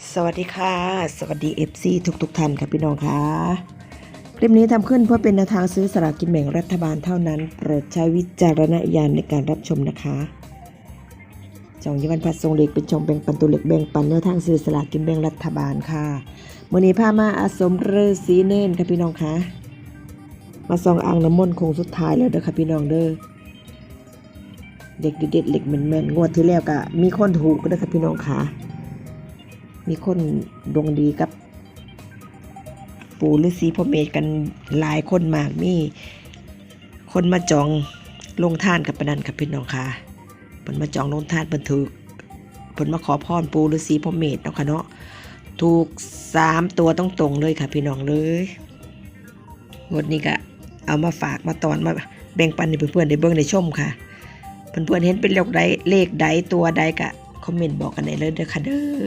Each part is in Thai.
สวัสดีค่ะ สวัสดี FC ทุกทุกท่านค่ะพี่น้องค่ะคลิปนี้ทำขึ้นเพื่อเป็นแนวทางซื้อสลากกินแบ่งรัฐบาลเท่านั้นโปรดใช้วิจารณญาณในการรับชมนะคะจองยวันพัดทรงเล็กเป็นชมแบ่งปันตัวเล็กแบ่งปันแนวทางซื้อสลากกินแบ่งรัฐบาลค่ะมื่อนี้พามาอาสมฤาษีเน่นค่ะพี่น้องค่ะมาส่องอ่างน้ำมนต์คงสุดท้ายแล้วเด้อค่ะพี่น้องเด้อเด็กเด็ดเหล็กเหม็นๆงวดที่แล้วก็มีคนถูกก็ได้อค่ะพี่น้องค่ะ มีคนดวงดีกับ ปู่ฤาษีพ่อเมธกันหลายคนมากมีคนมาจองลงท่านกับปนันกับพี่น้องค่ะเพิ่นมาจองลงท่านเพิ่นถูกเพิ่นมาขอพรปู่ฤาษีพ่อเมธเนาะค่ะเนาะถูกสามตัวต้องตรงเลยค่ะ พี่น้องเลยงวดนี้ก็เอามาฝากมาตอนมาแบ่งปันให้เพื่อนๆได้เบิ่งได้ชมค่ะ เพื่อนๆเห็นเป็นเลขใดเลขใดตัวใดก็คอมเมนต์บอกกันได้เลยเด้อค่ะเด้อ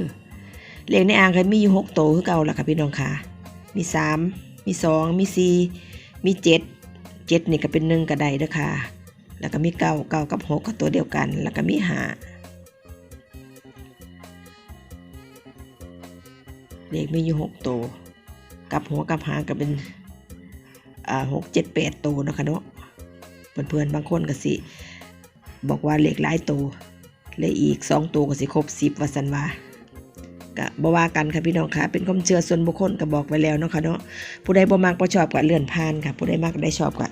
เลขในอ่างเคยมีอยู่หกตัวคือเก่าล่ะค่ะพี่น้องค่ะ มีสามมีสองมีสี่มีเจ็ดเจ็ดนี่ก็เป็นหนึ่งกระไดเด้อค่ะ แล้วก็มีเก้าเก้ากับหกก็ตัวเดียวกัน แล้วก็มีห้าเลขมีอยู่หกตัวกับหัวกับหางก็เป็นอ่าหกเจ็ดแปดตัวเนาะคะเนาะเพื่อนๆบางคนก็สิ บอกว่าเลขหลายตัวเลขอีกสองตัวก็สิครบสิบว่าสันว่า ก็บ่ว่ากันค่ะพี่น้องค่ะ เป็นความเชื่อส่วนบุคคลก็บอกไว้แล้วเนาะค่ะเนาะผู้ใดบ่มักบ่ชอบก็เลื่อนผ่านค่ะ ผู้ใดมักได้ชอบก็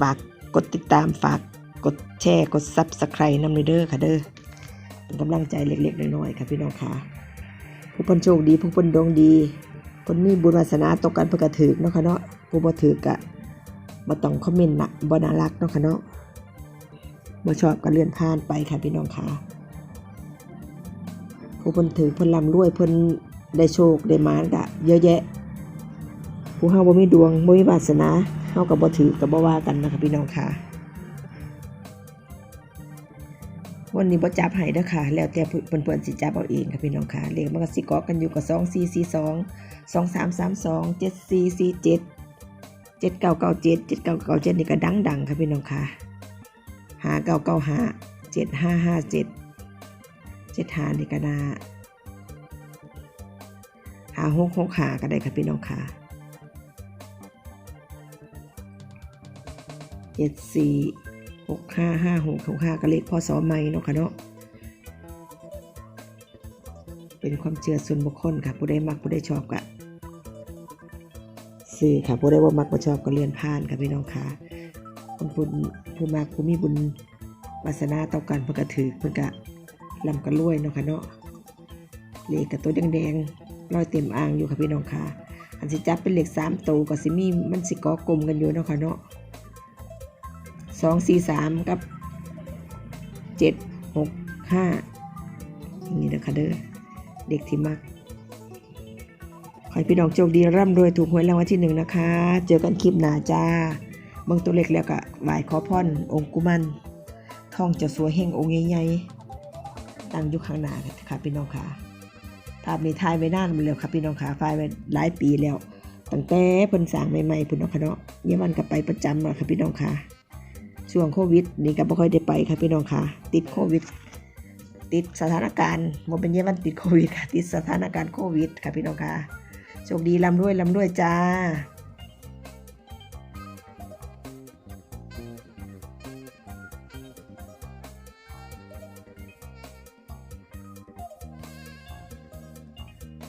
ฝากกดติดตามฝากกดแชร์กด Subscribe นำเด้อค่ะเด้อเป็นกำลังใจเล็กๆน้อยๆค่ะพี่น้องค่ะ ผู้เพิ่นโชคดีผู้เพิ่นดวงดีเพิ่นมีบุญวาสนาตกกันเพิ่นก็ถือเนาะค่ะเนาะผู้บ่ถือก็บ่ต้องคอมเมนต์นะบ่น่ารักเนาะค่ะเนาะบ่ชอบก็เลื่อนผ่านไปค่ะพี่น้องค่ะูเพิ่นถือเพิ่นร่ำรวยเพิ่นได้โชคได้มาดะเยอะแยะ ผู้เฮาบ่มีดวงบ่มีวาสนาเฮากับบ่ถือกับบ่ว่ากันนะคะพี่น้องค่ะ วันนี้บ่จับให้เด้อค่ะ แล้วแต่เพื่อนๆสิจับเอาเองค่ะพี่น้องค่ะเลขมันก็สิเกาะกันอยู่กับ2442 2332 7447 7997 7997นี่ก็ดังๆค่ะพี่น้องค่ะหา995 7557 สิทานนี่ก็ได้หาหกหกขาก็ได้ค่ะพี่น้องค่ะเจ็ดสี่หกห้าห้าหกหกห้าก็เลขพ่อสอใหม่เนาะค่ะเนาะเป็นความเชื่อส่วนบุคคลค่ะผู้ได้มักผู้ได้ชอบก็ซื้อค่ะผู้ได้ว่ามักว่าชอบก็เรียนผ่านค่ะพี่น้องค่ะคนบุญผู้มากผู้มีบุญวาสนาต่อกันเพื่อกระถือเพื่อกะ ลำกระลวยเนาะค่ะเนาะเลขกับตัวแดงๆรอยเต็มอ่างอยู่ค่ะพี่น้องค่ะ อันสิจับเป็นเลขสามตัวก็สิมีมันสิกอกลมกันอยู่เนาะค่ะเนาะสองสี่สามกับเจ็ดหกห้านี่นะคะเด้อเด็กที่มักขอให้พี่น้องโชคดีร่ำรวยถูกหวยรางวัลที่หนึ่งนะคะ เจอกันคลิปหน้าจ้าเบิ่งตัวเล็กแล้วก็ไหวขอพรองค์กุมันท่องจะสวยเฮงองค์ใหญ่ๆ ตั้งอยู่ข้างหน้าค่ะพี่น้องค่ะภาพนี้ถ่ายไว้นานมาแล้วค่ะพี่น้องค่ะถ่ายไว้หลายปีแล้วตั้งแต่เพิ่นสร้างใหม่ๆพุ่นเนาะค่ะเนาะเนี่ยมันก็ไปประจำอะค่ะพี่น้องค่ะช่วงโควิดนี่ก็บ่ค่อยได้ไปค่ะพี่น้องค่ะ ติดโควิด ติดสถานการณ์บ่เป็นเยี่ยมันติดโควิดค่ะติดสถานการณ์โควิดค่ะพี่น้องค่ะโชคดีร่ำรวยร่ำรวยจ้า